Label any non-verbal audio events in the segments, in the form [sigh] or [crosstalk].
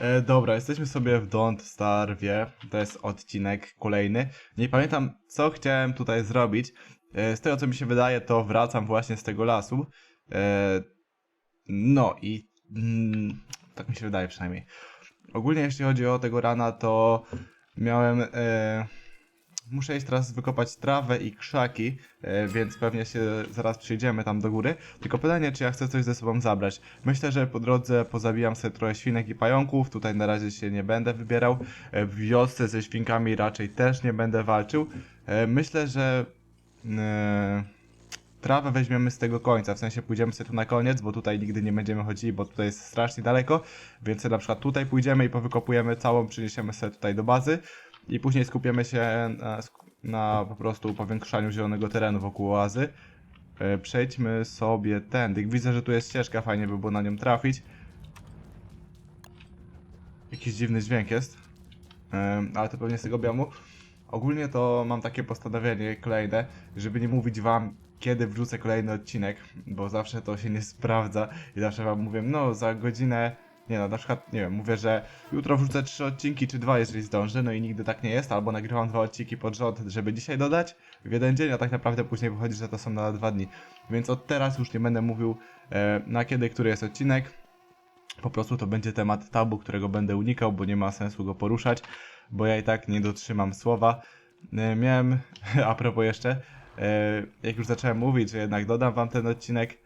E, dobra, jesteśmy sobie w Don't Starve. To jest odcinek kolejny. Nie pamiętam, co chciałem tutaj zrobić. E, z tego, co mi się wydaje, to wracam właśnie z tego lasu. E, no i mm, tak mi się wydaje przynajmniej. Ogólnie, jeśli chodzi o tego rana, to miałem. E, muszę iść teraz wykopać trawę i krzaki, e, więc pewnie się zaraz przyjdziemy tam do góry. Tylko pytanie, czy ja chcę coś ze sobą zabrać. Myślę, że po drodze pozabijam sobie trochę świnek i pająków. Tutaj na razie się nie będę wybierał. E, w wiosce ze świnkami raczej też nie będę walczył. E, myślę, że. E, trawę weźmiemy z tego końca, w sensie pójdziemy sobie tu na koniec, bo tutaj nigdy nie będziemy chodzili, bo tutaj jest strasznie daleko, więc na przykład tutaj pójdziemy i powykopujemy całą, przyniesiemy sobie tutaj do bazy i później skupiemy się na, na po prostu powiększaniu zielonego terenu wokół oazy. E, Przejdźmy sobie tędy. Widzę, że tu jest ścieżka, fajnie by było na nią trafić. Jakiś dziwny dźwięk jest, Em, ale to pewnie z tego biomu. Ogólnie to mam takie postanowienie kolejne, żeby nie mówić wam, kiedy wrzucę kolejny odcinek, bo zawsze to się nie sprawdza i zawsze wam mówię, no za godzinę, nie no, na przykład, nie wiem, mówię, że jutro wrzucę trzy odcinki czy dwa, jeżeli zdążę, no i nigdy tak nie jest, albo nagrywam dwa odcinki pod rząd, żeby dzisiaj dodać w jeden dzień, a tak naprawdę później wychodzi, że to są na dwa dni. Więc od teraz już nie będę mówił e, na kiedy, który jest odcinek, po prostu to będzie temat tabu, którego będę unikał, bo nie ma sensu go poruszać, bo ja i tak nie dotrzymam słowa. E, Miałem, [laughs] a propos jeszcze, e, jak już zacząłem mówić, że jednak dodam wam ten odcinek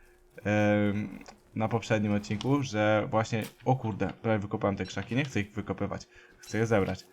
e, na poprzednim odcinku, że właśnie, o kurde, prawie wykopałem te krzaki, nie chcę ich wykopywać, chcę je zebrać.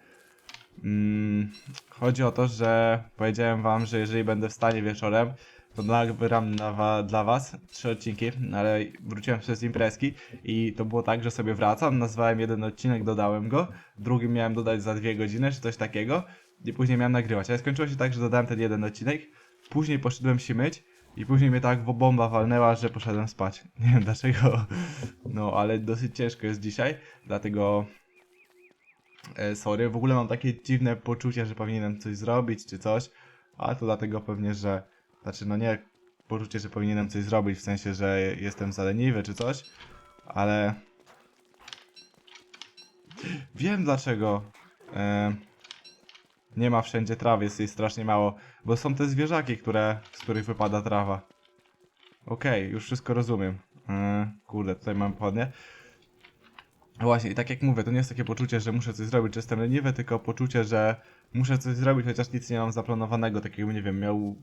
Mm, chodzi o to, że powiedziałem wam, że jeżeli będę w stanie wieczorem, to nagram na wa- dla was trzy odcinki, ale wróciłem przez imprezki i to było tak, że sobie wracam, nazwałem jeden odcinek, dodałem go, drugi miałem dodać za dwie godziny, czy coś takiego i później miałem nagrywać, ale skończyło się tak, że dodałem ten jeden odcinek, później poszedłem się myć i później mnie tak bomba walnęła, że poszedłem spać. [laughs] Nie wiem dlaczego, no ale dosyć ciężko jest dzisiaj, dlatego e, sorry, w ogóle mam takie dziwne poczucie, że powinienem coś zrobić czy coś, ale to dlatego pewnie, że znaczy no nie poczucie, że powinienem coś zrobić w sensie, że jestem zaleniwy czy coś, ale wiem dlaczego e, nie ma wszędzie trawy, jest jej strasznie mało, bo są te zwierzaki, które, z których wypada trawa. Okej, już wszystko rozumiem. E, kurde, tutaj mam podnie. Właśnie, i tak jak mówię, to nie jest takie poczucie, że muszę coś zrobić, że jestem leniwy, tylko poczucie, że muszę coś zrobić, chociaż nic nie mam zaplanowanego, takiego, nie wiem, miał,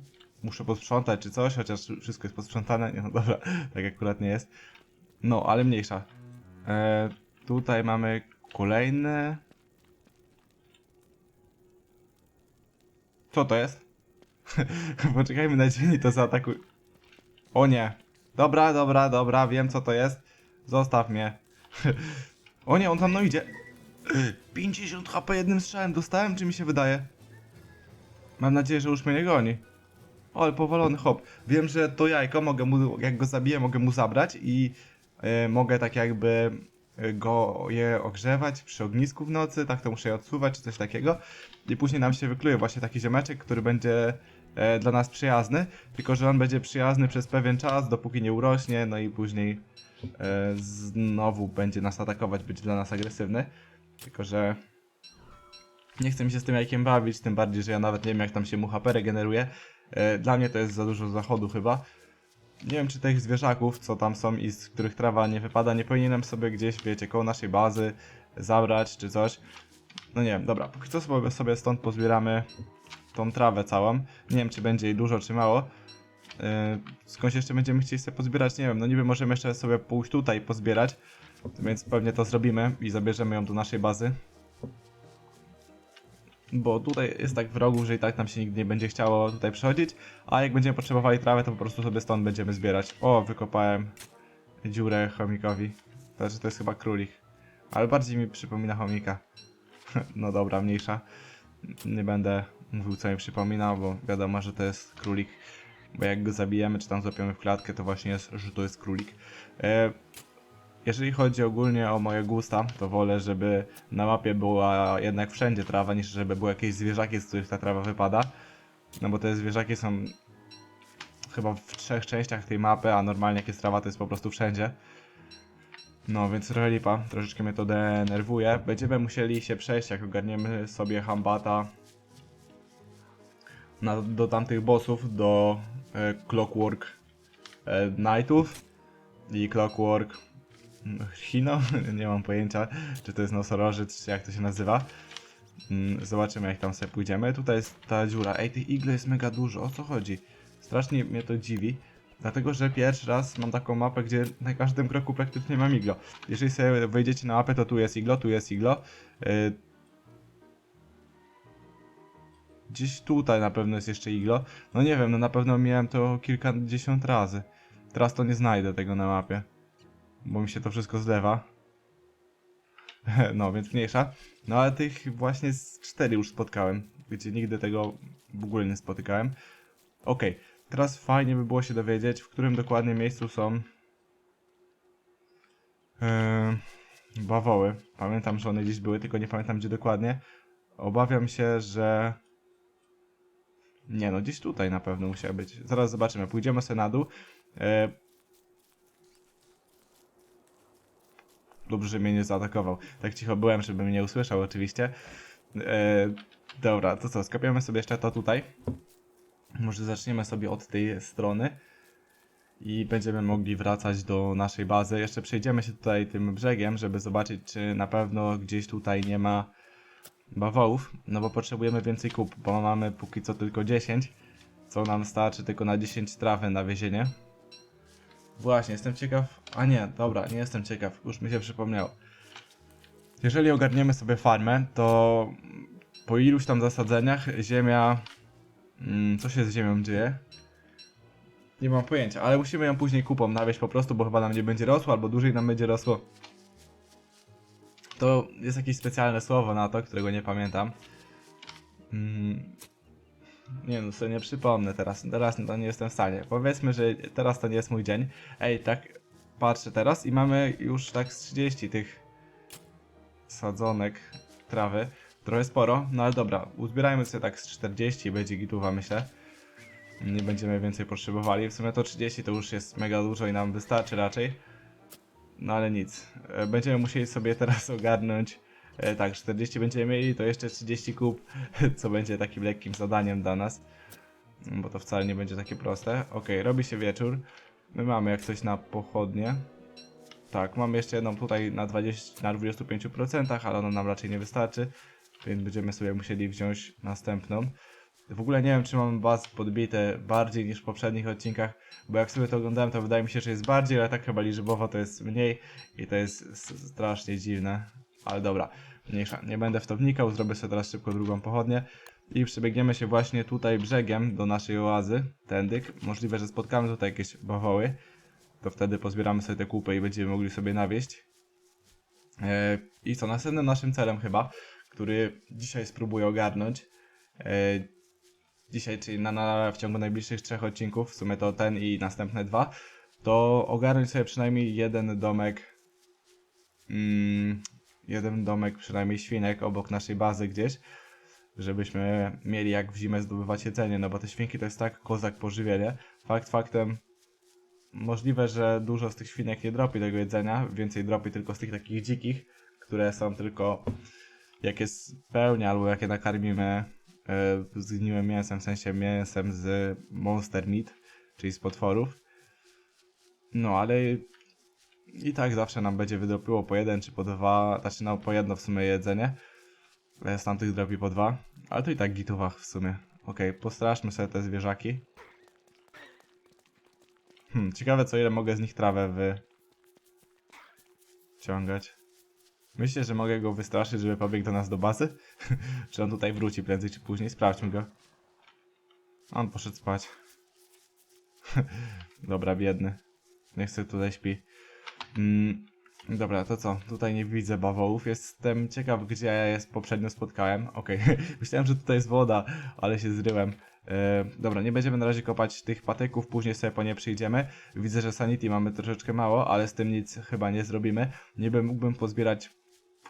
muszę posprzątać czy coś, chociaż wszystko jest posprzątane, nie, no dobra, [laughs] tak akurat nie jest. No, ale mniejsza. E, tutaj mamy kolejne... Co to jest? [laughs] Poczekajmy na dzień i to zaatakuj. O nie. Dobra, dobra, dobra, wiem co to jest. Zostaw mnie. [laughs] O nie, on za mną idzie. 50 HP jednym strzałem dostałem, czy mi się wydaje? Mam nadzieję, że już mnie nie goni. O, ale powalony hop. Wiem, że to jajko mogę mu, jak go zabiję, mogę mu zabrać i e, mogę tak jakby go je ogrzewać przy ognisku w nocy, tak to muszę je odsuwać czy coś takiego. I później nam się wykluje właśnie taki ziomeczek, który będzie e, dla nas przyjazny, tylko że on będzie przyjazny przez pewien czas, dopóki nie urośnie, no i później e, znowu będzie nas atakować, będzie dla nas agresywny. Tylko, że nie chcę mi się z tym jajkiem bawić, tym bardziej, że ja nawet nie wiem jak tam się mu HP regeneruje. E, Dla mnie to jest za dużo zachodu chyba. Nie wiem czy tych zwierzaków, co tam są i z których trawa nie wypada, nie powinienem sobie gdzieś, wiecie, koło naszej bazy zabrać czy coś. No nie wiem, dobra, póki co sobie, sobie stąd pozbieramy tą trawę całą. Nie wiem czy będzie jej dużo czy mało. Yy, skądś jeszcze będziemy chcieli sobie pozbierać, nie wiem, no niby możemy jeszcze sobie pójść tutaj pozbierać, więc pewnie to zrobimy i zabierzemy ją do naszej bazy. Bo tutaj jest tak w rogu, że i tak nam się nigdy nie będzie chciało tutaj przechodzić, a jak będziemy potrzebowali trawę, to po prostu sobie stąd będziemy zbierać. O, wykopałem dziurę chomikowi. Znaczy to jest chyba królik, ale bardziej mi przypomina chomika. [laughs] no dobra, mniejsza. Nie będę mówił co mi przypomina, bo wiadomo, że to jest królik. Bo jak go zabijemy, czy tam złapiemy w klatkę, to właśnie jest, że to jest królik. E, jeżeli chodzi ogólnie o moje gusta, to wolę, żeby na mapie była jednak wszędzie trawa, niż żeby były jakieś zwierzaki, z których ta trawa wypada. No bo te zwierzaki są chyba w trzech częściach tej mapy, a normalnie jak jest trawa, to jest po prostu wszędzie. No, więc trochę lipa, troszeczkę mnie to denerwuje. Będziemy musieli się przejść, jak ogarniemy sobie Hambata na, do tamtych bossów, do e, Clockwork e, Knightów i Clockwork mm, Hino, [laughs] nie mam pojęcia, czy to jest nosorożec, czy jak to się nazywa. Mm, Zobaczymy, jak tam sobie pójdziemy. Tutaj jest ta dziura. Ej, tych iglo jest mega dużo, o co chodzi? Strasznie mnie to dziwi. Dlatego, że pierwszy raz mam taką mapę, gdzie na każdym kroku praktycznie mam iglo. Jeżeli sobie wejdziecie na mapę, to tu jest iglo, tu jest iglo. Yy, Gdzieś tutaj na pewno jest jeszcze iglo. No nie wiem, no na pewno miałem to kilkadziesiąt razy. Teraz to nie znajdę tego na mapie. Bo mi się to wszystko zlewa. [laughs] No, więc mniejsza. No ale tych właśnie z cztery już spotkałem. Gdzie nigdy tego w ogóle nie spotykałem. Okej, teraz fajnie by było się dowiedzieć, w którym dokładnie miejscu są yy, bawoły. Pamiętam, że one gdzieś były, tylko nie pamiętam gdzie dokładnie. Obawiam się, że... Nie no, gdzieś tutaj na pewno musiały być. Zaraz zobaczymy. Pójdziemy sobie na dół. E... Dobrze, że mnie nie zaatakował. Tak cicho byłem, żeby mnie nie usłyszał oczywiście. E... Dobra, to co, skapiamy sobie jeszcze to tutaj. Może zaczniemy sobie od tej strony. I będziemy mogli wracać do naszej bazy. Jeszcze przejdziemy się tutaj tym brzegiem, żeby zobaczyć, czy na pewno gdzieś tutaj nie ma bawołów, no bo potrzebujemy więcej kup, bo mamy póki co tylko 10, co nam starczy tylko na 10 trawy na wiezienie. Właśnie, jestem ciekaw, a nie, dobra, nie jestem ciekaw, już mi się przypomniało. Jeżeli ogarniemy sobie farmę, to po iluś tam zasadzeniach ziemia... Mm, co się z ziemią dzieje? Nie mam pojęcia, ale musimy ją później kupą nawieźć po prostu, bo chyba nam nie będzie rosło, albo dłużej nam będzie rosło. To jest jakieś specjalne słowo na to, którego nie pamiętam. Mm. Nie no, sobie nie przypomnę teraz. Teraz to nie jestem w stanie. Powiedzmy, że teraz to nie jest mój dzień. Ej, tak patrzę teraz i mamy już tak z 30 tych sadzonek trawy. Trochę sporo, no ale dobra. Uzbierajmy sobie tak z 40 i będzie gituwa myślę. Nie będziemy więcej potrzebowali. W sumie to 30 to już jest mega dużo i nam wystarczy raczej. No ale nic. E, Będziemy musieli sobie teraz [laughs] ogarnąć. E, Tak, 40 będziemy mieli, to jeszcze 30 kup, [laughs] co będzie takim lekkim zadaniem dla nas. Bo to wcale nie będzie takie proste. Ok, robi się wieczór. My mamy jak coś na pochodnie. Tak, mamy jeszcze jedną tutaj na, 20, na 25%, ale ona nam raczej nie wystarczy. Więc będziemy sobie musieli wziąć następną. W ogóle nie wiem, czy mam baz podbite bardziej niż w poprzednich odcinkach, bo jak sobie to oglądałem, to wydaje mi się, że jest bardziej, ale tak chyba liczbowo to jest mniej i to jest strasznie dziwne. Ale dobra, mniejsza. Nie będę w to wnikał, zrobię sobie teraz szybko drugą pochodnię i przebiegniemy się właśnie tutaj brzegiem do naszej oazy, tędyk. Możliwe, że spotkamy tutaj jakieś bawoły, to wtedy pozbieramy sobie te kupy i będziemy mogli sobie nawieść. E, I co, następnym naszym celem chyba, który dzisiaj spróbuję ogarnąć, e, dzisiaj, czyli na, na, w ciągu najbliższych trzech odcinków, w sumie to ten i następne dwa, to ogarnąć sobie przynajmniej jeden domek, mm, jeden domek przynajmniej świnek obok naszej bazy gdzieś, żebyśmy mieli jak w zimę zdobywać jedzenie, no bo te świnki to jest tak kozak pożywienie. Fakt faktem, możliwe, że dużo z tych świnek nie dropi tego jedzenia, więcej dropi tylko z tych takich dzikich, które są tylko jak jest pełnia albo jak je nakarmimy e, zgniłym mięsem, w sensie mięsem z monster meat, czyli z potworów. No, ale i tak zawsze nam będzie wydropiło po jeden czy po dwa, znaczy no po jedno w sumie jedzenie. Z tamtych dropi po dwa, ale to i tak gitówach w sumie. Okej, postraszmy sobie te zwierzaki. Hmm, ciekawe co ile mogę z nich trawę wy... ciągać. Myślę, że mogę go wystraszyć, żeby pobiegł do nas do bazy. [laughs] czy on tutaj wróci prędzej czy później? Sprawdźmy go. On poszedł spać. [laughs] Dobra, biedny. Niech sobie tutaj śpi. Mm, dobra, to co? Tutaj nie widzę bawołów. Jestem ciekaw, gdzie ja je poprzednio spotkałem. Okej, [laughs] myślałem, że tutaj jest woda, ale się zryłem. E, dobra, nie będziemy na razie kopać tych patyków, później sobie po nie przyjdziemy. Widzę, że sanity mamy troszeczkę mało, ale z tym nic chyba nie zrobimy. Niby mógłbym pozbierać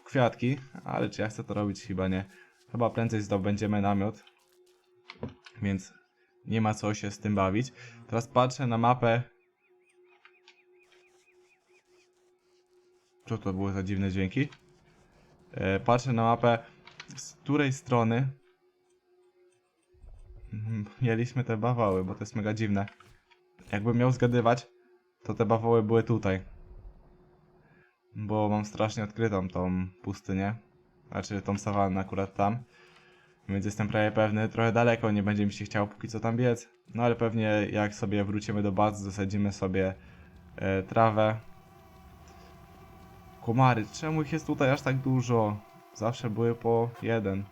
kwiatki, ale czy ja chcę to robić? Chyba nie. Chyba prędzej zdobędziemy namiot, więc nie ma co się z tym bawić. Teraz patrzę na mapę. Co to były za dziwne dźwięki? E, patrzę na mapę, z której strony Mhm, mieliśmy te bawoły, bo to jest mega dziwne. Jakbym miał zgadywać, to te bawoły były tutaj. Bo mam strasznie odkrytą tą pustynię. Znaczy tą sawannę akurat tam. Więc jestem prawie pewny, trochę daleko, nie będzie mi się chciało póki co tam biec. No ale pewnie jak sobie wrócimy do baz, zasadzimy sobie e, trawę. Komary, czemu ich jest tutaj aż tak dużo? Zawsze były po jeden.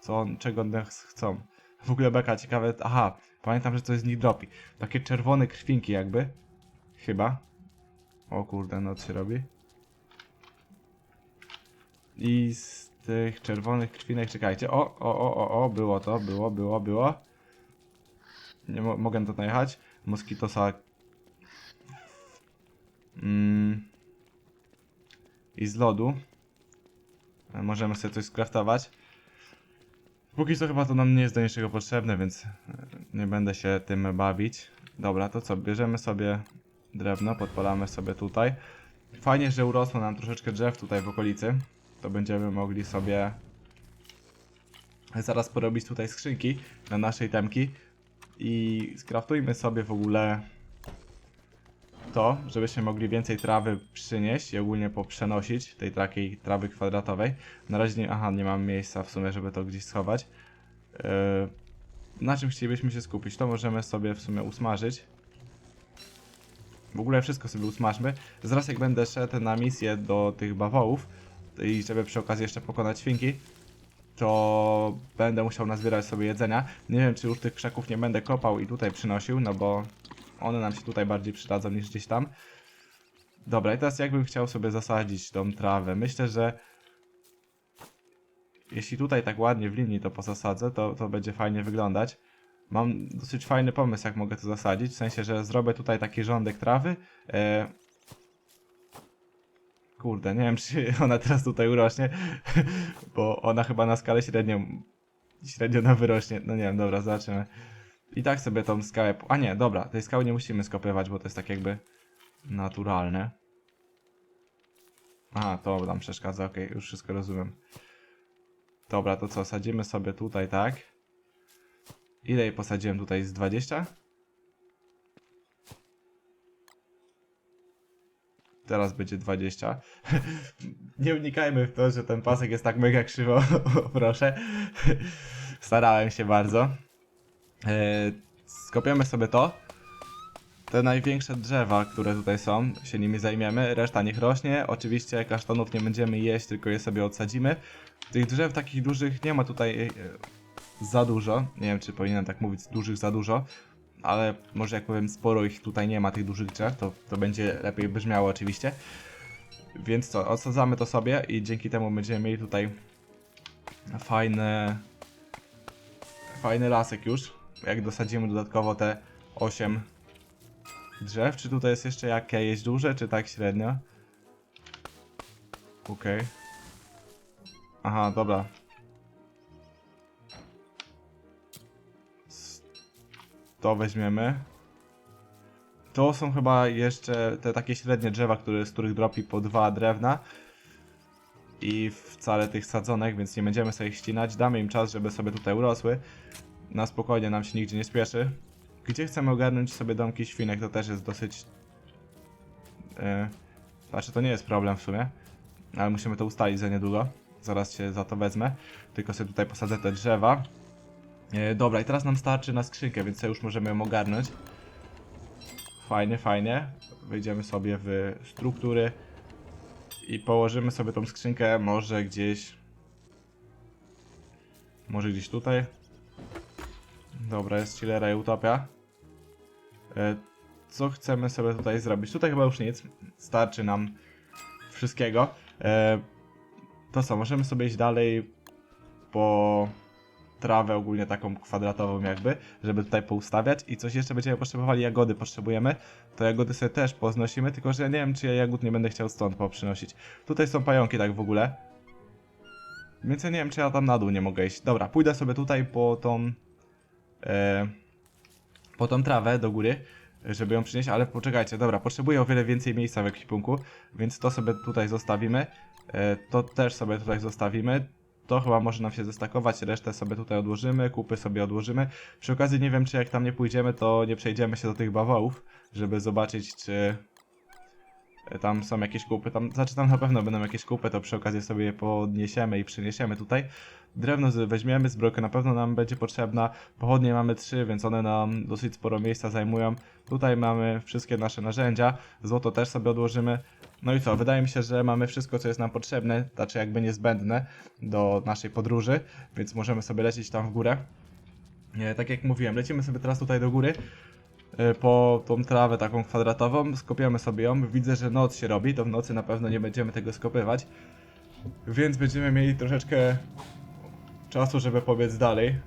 Co, on- czego one ch- chcą? W ogóle beka, ciekawe, aha, pamiętam, że coś z nich dropi. Takie czerwone krwinki jakby. Chyba. O kurde, noc się robi. I z tych czerwonych krwinek, czekajcie, o, o, o, o, o, było to, było, było, było. Nie mo mogę to najechać. Moskitosa. Mm. I z lodu. E, Możemy sobie coś skraftować. Póki co chyba to nam nie jest do niczego potrzebne, więc e, nie będę się tym bawić. Dobra, to co, bierzemy sobie drewno, podpalamy sobie tutaj. Fajnie, że urosło nam troszeczkę drzew tutaj w okolicy. To będziemy mogli sobie zaraz porobić tutaj skrzynki na naszej temki. I skraftujmy sobie w ogóle to, żebyśmy mogli więcej trawy przynieść i ogólnie poprzenosić tej takiej trawy kwadratowej. Na razie nie, aha, nie mam miejsca w sumie, żeby to gdzieś schować. Yy, na czym chcielibyśmy się skupić? To możemy sobie w sumie usmażyć. W ogóle wszystko sobie usmażmy. Zaraz jak będę szedł na misję do tych bawołów i żeby przy okazji jeszcze pokonać świnki, to będę musiał nazbierać sobie jedzenia. Nie wiem, czy już tych krzaków nie będę kopał i tutaj przynosił, no bo one nam się tutaj bardziej przydadzą niż gdzieś tam. Dobra, i teraz jakbym chciał sobie zasadzić tą trawę? Myślę, że jeśli tutaj tak ładnie w linii to posasadzę, to, to będzie fajnie wyglądać. Mam dosyć fajny pomysł, jak mogę to zasadzić, w sensie, że zrobię tutaj taki rządek trawy. E... Kurde, nie wiem, czy [laughs] ona teraz tutaj urośnie, [laughs] bo ona chyba na skalę średnią, średnio na wyrośnie. No nie wiem, dobra, zobaczymy. I tak sobie tą skałę... A nie, dobra, tej skały nie musimy skopywać, bo to jest tak jakby naturalne. Aha, to nam przeszkadza, okej, już wszystko rozumiem. Dobra, to co, sadzimy sobie tutaj, tak? Ile jej posadziłem tutaj? Z 20? Teraz będzie 20. [laughs] Nie unikajmy w to, że ten pasek jest tak mega krzywo, [laughs] proszę. Starałem się bardzo. Eee, skopiemy sobie to. Te największe drzewa, które tutaj są, się nimi zajmiemy. Reszta niech rośnie. Oczywiście kasztanów nie będziemy jeść, tylko je sobie odsadzimy. Tych drzew takich dużych nie ma tutaj e, za dużo. Nie wiem, czy powinienem tak mówić, dużych za dużo. Ale może jak powiem, sporo ich tutaj nie ma, tych dużych drzew, to, to będzie lepiej brzmiało oczywiście. Więc co, odsadzamy to sobie i dzięki temu będziemy mieli tutaj fajny, fajny lasek już. Jak dosadzimy dodatkowo te 8 drzew. Czy tutaj jest jeszcze jakieś duże, czy tak średnio? Okej. Aha, dobra. To weźmiemy. To są chyba jeszcze te takie średnie drzewa, które, z których dropi po dwa drewna. I wcale tych sadzonek, więc nie będziemy sobie ich ścinać. Damy im czas, żeby sobie tutaj urosły. Na spokojnie nam się nigdzie nie spieszy. Gdzie chcemy ogarnąć sobie domki świnek, to też jest dosyć... Yy, znaczy, to nie jest problem w sumie. Ale musimy to ustalić za niedługo. Zaraz się za to wezmę. Tylko sobie tutaj posadzę te drzewa. E, dobra, i teraz nam starczy na skrzynkę, więc już możemy ją ogarnąć. Fajnie, fajnie. Wejdziemy sobie w struktury. I położymy sobie tą skrzynkę może gdzieś... Może gdzieś tutaj. Dobra, jest chillera i utopia. E, co chcemy sobie tutaj zrobić? Tutaj chyba już nic. Starczy nam wszystkiego. E, to co, możemy sobie iść dalej po trawę ogólnie taką kwadratową jakby, żeby tutaj poustawiać i coś jeszcze będziemy potrzebowali, jagody potrzebujemy, to jagody sobie też poznosimy, tylko że ja nie wiem, czy ja jagód nie będę chciał stąd poprzynosić. Tutaj są pająki tak w ogóle, więc ja nie wiem, czy ja tam na dół nie mogę iść. Dobra, pójdę sobie tutaj po tą, e, po tą trawę do góry, żeby ją przynieść, ale poczekajcie, dobra, potrzebuję o wiele więcej miejsca w ekwipunku, więc to sobie tutaj zostawimy, e, to też sobie tutaj zostawimy, to chyba może nam się zestakować, resztę sobie tutaj odłożymy, kupy sobie odłożymy. Przy okazji nie wiem, czy jak tam nie pójdziemy, to nie przejdziemy się do tych bawołów, żeby zobaczyć, czy tam są jakieś kupy. Tam, znaczy tam na pewno będą jakieś kupy, to przy okazji sobie je podniesiemy i przyniesiemy tutaj. Drewno weźmiemy, zbrojka na pewno nam będzie potrzebna. Pochodnie mamy trzy, więc one nam dosyć sporo miejsca zajmują. Tutaj mamy wszystkie nasze narzędzia. Złoto też sobie odłożymy. No i co, wydaje mi się, że mamy wszystko, co jest nam potrzebne, znaczy jakby niezbędne do naszej podróży, więc możemy sobie lecieć tam w górę. E, tak jak mówiłem, lecimy sobie teraz tutaj do góry po tą trawę taką kwadratową, skopiemy sobie ją. Widzę, że noc się robi, to w nocy na pewno nie będziemy tego skopywać, więc będziemy mieli troszeczkę czasu, żeby pobiec dalej.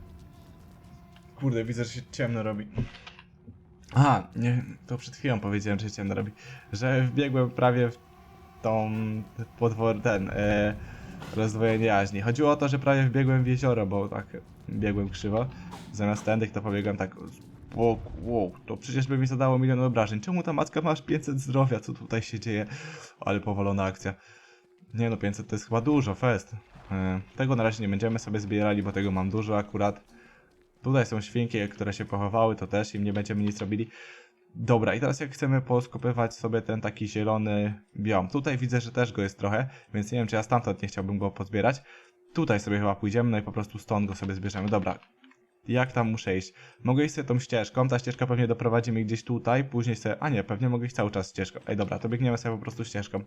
Kurde, widzę, że się ciemno robi. Aha, nie, to przed chwilą powiedziałem, że się ciemno robi. Że wbiegłem prawie w tą podwór, ten, e, rozdwojenie jaźni. Chodziło o to, że prawie wbiegłem w jezioro, bo tak biegłem krzywo. Zamiast tędyk to pobiegłem tak Wow, wow, to przecież by mi zadało milion obrażeń. Czemu ta macka masz 500 zdrowia? Co tutaj się dzieje? Ale powolona akcja. Nie no, 500 to jest chyba dużo, fest. E, Tego na razie nie będziemy sobie zbierali, bo tego mam dużo akurat. Tutaj są świnki, które się pochowały, to też im nie będziemy nic robili. Dobra, i teraz jak chcemy poskopywać sobie ten taki zielony biom. Tutaj widzę, że też go jest trochę, więc nie wiem, czy ja stamtąd nie chciałbym go pozbierać. Tutaj sobie chyba pójdziemy, no i po prostu stąd go sobie zbierzemy. Dobra, jak tam muszę iść? Mogę iść sobie tą ścieżką, ta ścieżka pewnie doprowadzi mnie gdzieś tutaj, później sobie... A nie, pewnie mogę iść cały czas ścieżką. Ej, dobra, to biegniemy sobie po prostu ścieżką.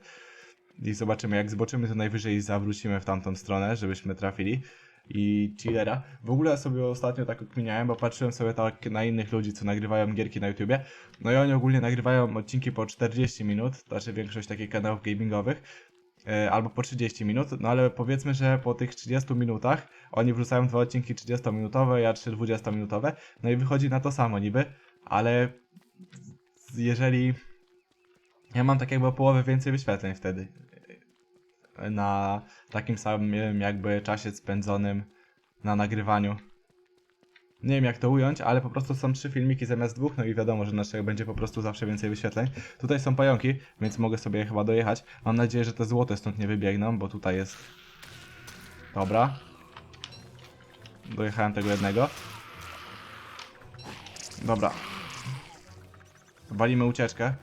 I zobaczymy, jak zobaczymy, to najwyżej zawrócimy w tamtą stronę, żebyśmy trafili. I chillera. W ogóle sobie ostatnio tak okminiałem, bo patrzyłem sobie tak na innych ludzi, co nagrywają gierki na YouTubie. No i oni ogólnie nagrywają odcinki po 40 minut, znaczy większość takich kanałów gamingowych. E, Albo po 30 minut, no ale powiedzmy, że po tych 30 minutach oni wrzucają dwa odcinki 30-minutowe, ja 3 20-minutowe, no i wychodzi na to samo niby, ale jeżeli ja mam tak jakby o połowę więcej wyświetleń wtedy na takim samym jakby czasie spędzonym na nagrywaniu. Nie wiem jak to ująć, ale po prostu są trzy filmiki zamiast dwóch, no i wiadomo, że naszego będzie po prostu zawsze więcej wyświetleń. Tutaj są pająki, więc mogę sobie chyba dojechać. Mam nadzieję, że te złote stąd nie wybiegną, bo tutaj jest... Dobra. Dojechałem tego jednego. Dobra. Walimy ucieczkę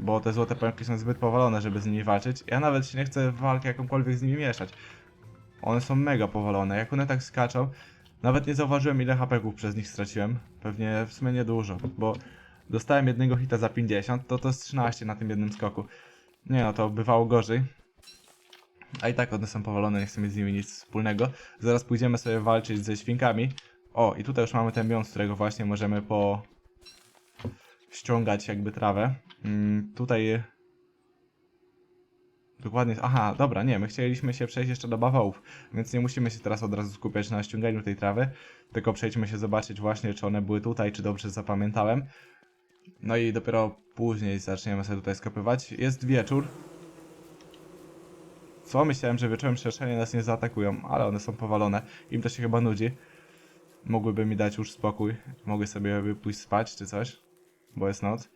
bo te złote pająki są zbyt powalone, żeby z nimi walczyć. Ja nawet się nie chcę w walkę jakąkolwiek z nimi mieszać. One są mega powalone. Jak one tak skaczą, nawet nie zauważyłem ile hapeków przez nich straciłem. Pewnie w sumie niedużo, bo dostałem jednego hita za 50, to to jest 13 na tym jednym skoku. Nie no, to bywało gorzej. A i tak one są powalone, nie chcę mieć z nimi nic wspólnego. Zaraz pójdziemy sobie walczyć ze świnkami. O, i tutaj już mamy ten biom, z którego właśnie możemy po... ściągać jakby trawę. Mm, tutaj... Dokładnie... Aha, dobra, nie, my chcieliśmy się przejść jeszcze do bawołów, więc nie musimy się teraz od razu skupiać na ściąganiu tej trawy, tylko przejdźmy się zobaczyć właśnie, czy one były tutaj, czy dobrze zapamiętałem. No i dopiero później zaczniemy sobie tutaj skopywać. Jest wieczór. Co? Myślałem, że wieczorem szerszenie nas nie zaatakują, ale one są powalone. Im to się chyba nudzi. Mogłyby mi dać już spokój. Mogły sobie pójść spać czy coś, bo jest noc.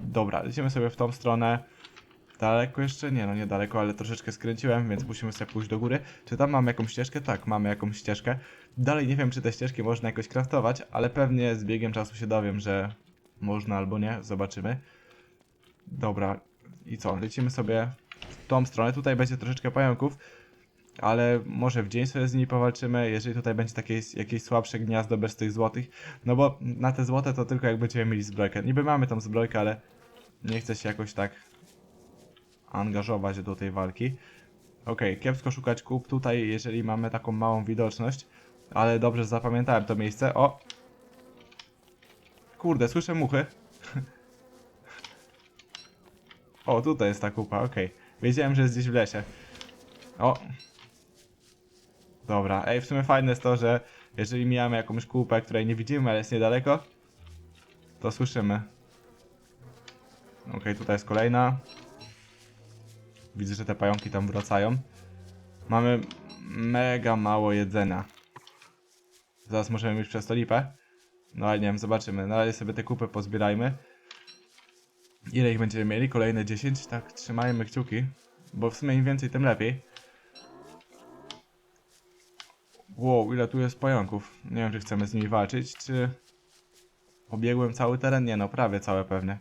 Dobra, lecimy sobie w tą stronę. Daleko jeszcze? Nie, no nie daleko, ale troszeczkę skręciłem, więc musimy sobie pójść do góry. Czy tam mamy jakąś ścieżkę? Tak, mamy jakąś ścieżkę. Dalej nie wiem, czy te ścieżki można jakoś craftować, ale pewnie z biegiem czasu się dowiem, że można albo nie. Zobaczymy. Dobra, i co? Lecimy sobie w tą stronę. Tutaj będzie troszeczkę pająków, ale może w dzień sobie z nimi powalczymy, jeżeli tutaj będzie takie jakieś słabsze gniazdo bez tych złotych. No bo na te złote to tylko jak będziemy mieli zbrojkę. Niby mamy tą zbrojkę, ale nie chcę się jakoś tak angażować do tej walki. Okej, kiepsko szukać kup tutaj, jeżeli mamy taką małą widoczność, ale dobrze zapamiętałem to miejsce. O! Kurde, słyszę muchy. o, tutaj jest ta kupa, okej. Wiedziałem, że jest gdzieś w lesie. O! Dobra, ej, w sumie fajne jest to, że jeżeli mijamy jakąś kupę, której nie widzimy, ale jest niedaleko, to słyszymy. Okej, tutaj jest kolejna. Widzę, że te pająki tam wracają. Mamy mega mało jedzenia. Zaraz możemy mieć przez to lipę. No ale nie wiem, zobaczymy. Na razie sobie te kupy pozbierajmy. Ile ich będziemy mieli? Kolejne 10? Tak, trzymajmy kciuki. Bo w sumie im więcej, tym lepiej. Wow, ile tu jest pająków. Nie wiem, czy chcemy z nimi walczyć, czy... Obiegłem cały teren? Nie no, prawie całe pewnie.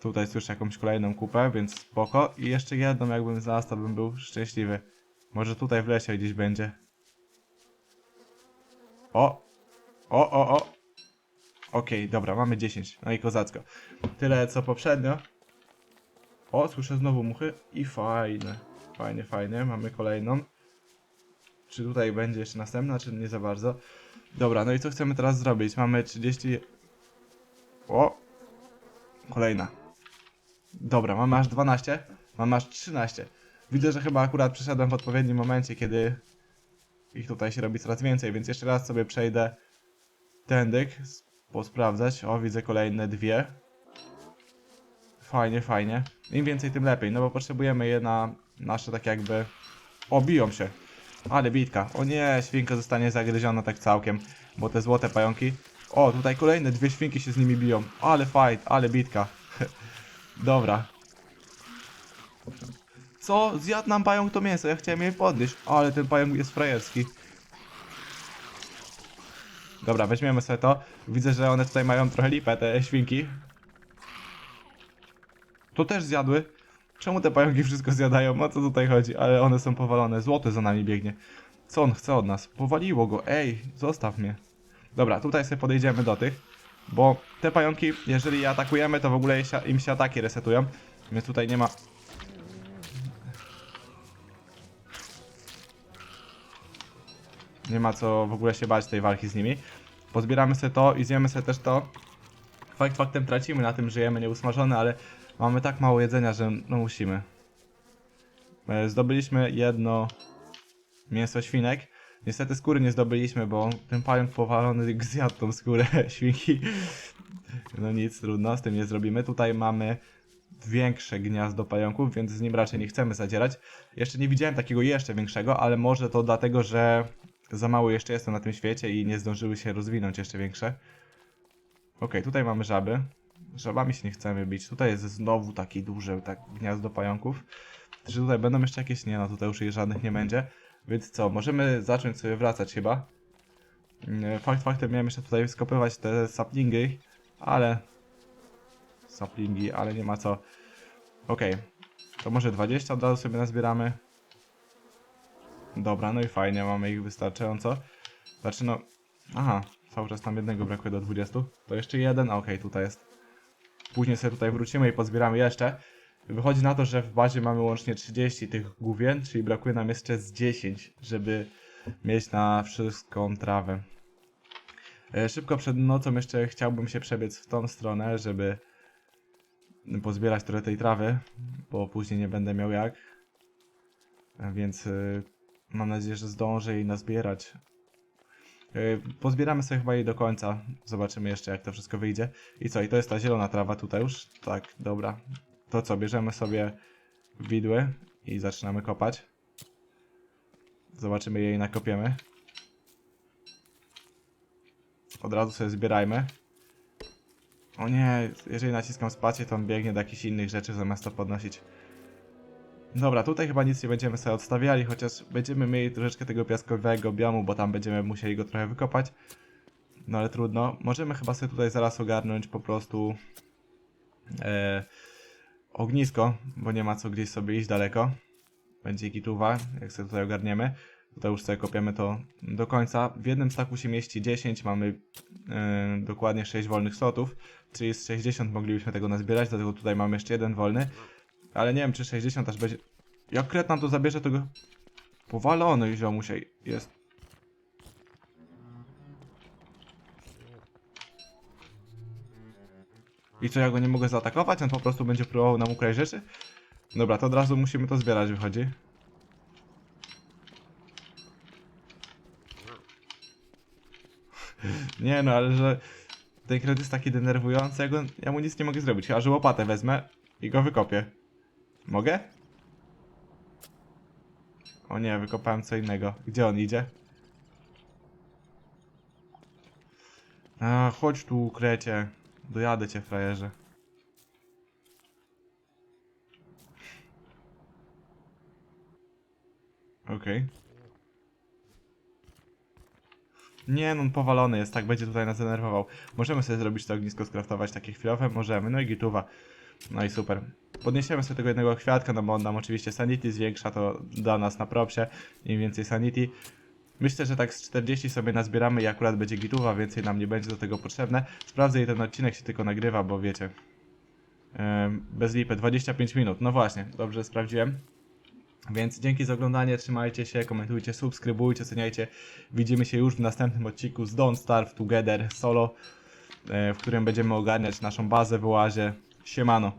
Tutaj słyszę jakąś kolejną kupę, więc spoko. I jeszcze jedną jakbym znalazł, to bym był szczęśliwy. Może tutaj w lesie gdzieś będzie. O! O, o, o! Okej, dobra, mamy 10. No i kozacko. Tyle co poprzednio. O, słyszę znowu muchy. I fajne. Fajnie, fajnie. Mamy kolejną. Czy tutaj będzie jeszcze następna, czy nie za bardzo? Dobra, no i co chcemy teraz zrobić? Mamy 30... O! Kolejna. Dobra, mamy aż 12. Mamy aż 13. Widzę, że chyba akurat przyszedłem w odpowiednim momencie, kiedy ich tutaj się robi coraz więcej, więc jeszcze raz sobie przejdę tędyk, posprawdzać. O, widzę kolejne dwie. Fajnie, fajnie. Im więcej, tym lepiej, no bo potrzebujemy je na nasze tak jakby... O, biją się. Ale bitka. O nie, świnka zostanie zagryziona tak całkiem, bo te złote pająki... O, tutaj kolejne dwie świnki się z nimi biją. Ale fight, ale bitka. Dobra. Co? Zjadł nam pająk to mięso, ja chciałem je podnieść. Ale ten pająk jest frajerski. Dobra, weźmiemy sobie to. Widzę, że one tutaj mają trochę lipę, te świnki. To też zjadły. Czemu te pająki wszystko zjadają? O co tutaj chodzi? Ale one są powalone. Złoty za nami biegnie. Co on chce od nas? Powaliło go. Ej, zostaw mnie. Dobra, tutaj sobie podejdziemy do tych. Bo te pająki, jeżeli je atakujemy, to w ogóle im się ataki resetują. Więc tutaj nie ma... Nie ma co w ogóle się bać tej walki z nimi. Pozbieramy sobie to i zjemy sobie też to. Fakt faktem tracimy na tym, że jemy nieusmażone, ale mamy tak mało jedzenia, że no musimy. E, Zdobyliśmy jedno mięso świnek. Niestety skóry nie zdobyliśmy, bo ten pająk powalony zjadł tą skórę [laughs] świnki. No nic, trudno, z tym nie zrobimy. Tutaj mamy większe gniazdo pająków, więc z nim raczej nie chcemy zadzierać. Jeszcze nie widziałem takiego jeszcze większego, ale może to dlatego, że za mało jeszcze jestem na tym świecie i nie zdążyły się rozwinąć jeszcze większe. Okej, tutaj mamy żaby. Żabami się nie chcemy bić. Tutaj jest znowu taki duży tak, gniazdo pająków. Czy tutaj będą jeszcze jakieś? Nie, no tutaj już ich żadnych nie będzie. Więc co, możemy zacząć sobie wracać chyba. Mm, Fakt faktem miałem jeszcze tutaj skopywać te saplingi, ale... Saplingi, ale nie ma co. Okej, to może 20 od razu sobie nazbieramy. Dobra, no i fajnie, mamy ich wystarczająco. Znaczy no... Aha, cały czas tam jednego brakuje do 20. To jeszcze jeden, okej, tutaj jest. Później sobie tutaj wrócimy i pozbieramy jeszcze. Wychodzi na to, że w bazie mamy łącznie 30 tych główien, czyli brakuje nam jeszcze z 10, żeby mieć na wszystką trawę. E, Szybko przed nocą jeszcze chciałbym się przebiec w tą stronę, żeby pozbierać trochę tej trawy, bo później nie będę miał jak. E, Więc y, mam nadzieję, że zdążę jej nazbierać. Pozbieramy sobie chyba jej do końca. Zobaczymy jeszcze, jak to wszystko wyjdzie. I co? I to jest ta zielona trawa tutaj już? Tak, dobra. To co? Bierzemy sobie widły i zaczynamy kopać. Zobaczymy, jej nakopiemy. Od razu sobie zbierajmy. O nie, jeżeli naciskam spację, to on biegnie do jakichś innych rzeczy zamiast to podnosić. Dobra, tutaj chyba nic nie będziemy sobie odstawiali, chociaż będziemy mieli troszeczkę tego piaskowego biomu, bo tam będziemy musieli go trochę wykopać. No ale trudno. Możemy chyba sobie tutaj zaraz ogarnąć po prostu e, ognisko, bo nie ma co gdzieś sobie iść daleko. Będzie gituwa, jak sobie tutaj ogarniemy. Tutaj już sobie kopiemy to do końca. W jednym staku się mieści 10, mamy e, dokładnie 6 wolnych slotów, czyli z 60 moglibyśmy tego nazbierać, dlatego tutaj mamy jeszcze jeden wolny. Ale nie wiem, czy 60 aż będzie... Jak kret nam to zabierze, to go... Powalony ziomusiej jest. I co, ja go nie mogę zaatakować? On po prostu będzie próbował nam ukraść rzeczy? Dobra, to od razu musimy to zbierać, wychodzi. [laughs] Nie no, ale że... Ten kret jest taki denerwujący, ja, go, ja mu nic nie mogę zrobić. Chyba, że łopatę wezmę i go wykopię. Mogę? O nie, wykopałem co innego. Gdzie on idzie? A, chodź tu, krecie. Dojadę cię, frajerze. Okej. Nie, no on powalony jest, tak będzie tutaj nas denerwował. Możemy sobie zrobić to ognisko, skraftować takie chwilowe? Możemy, no i gituwa. No i super. Podniesiemy sobie tego jednego kwiatka, no bo on nam oczywiście sanity zwiększa, to da nas na propsie. Im więcej sanity. Myślę, że tak z 40 sobie nazbieramy i akurat będzie gituwa, więcej nam nie będzie do tego potrzebne. Sprawdzę, ile ten odcinek się tylko nagrywa, bo wiecie. bez lipy, 25 minut. No właśnie, dobrze sprawdziłem. Więc dzięki za oglądanie, trzymajcie się, komentujcie, subskrybujcie, oceniajcie. Widzimy się już w następnym odcinku z Don't Starve Together solo, e, w którym będziemy ogarniać naszą bazę w oazie. Siemano.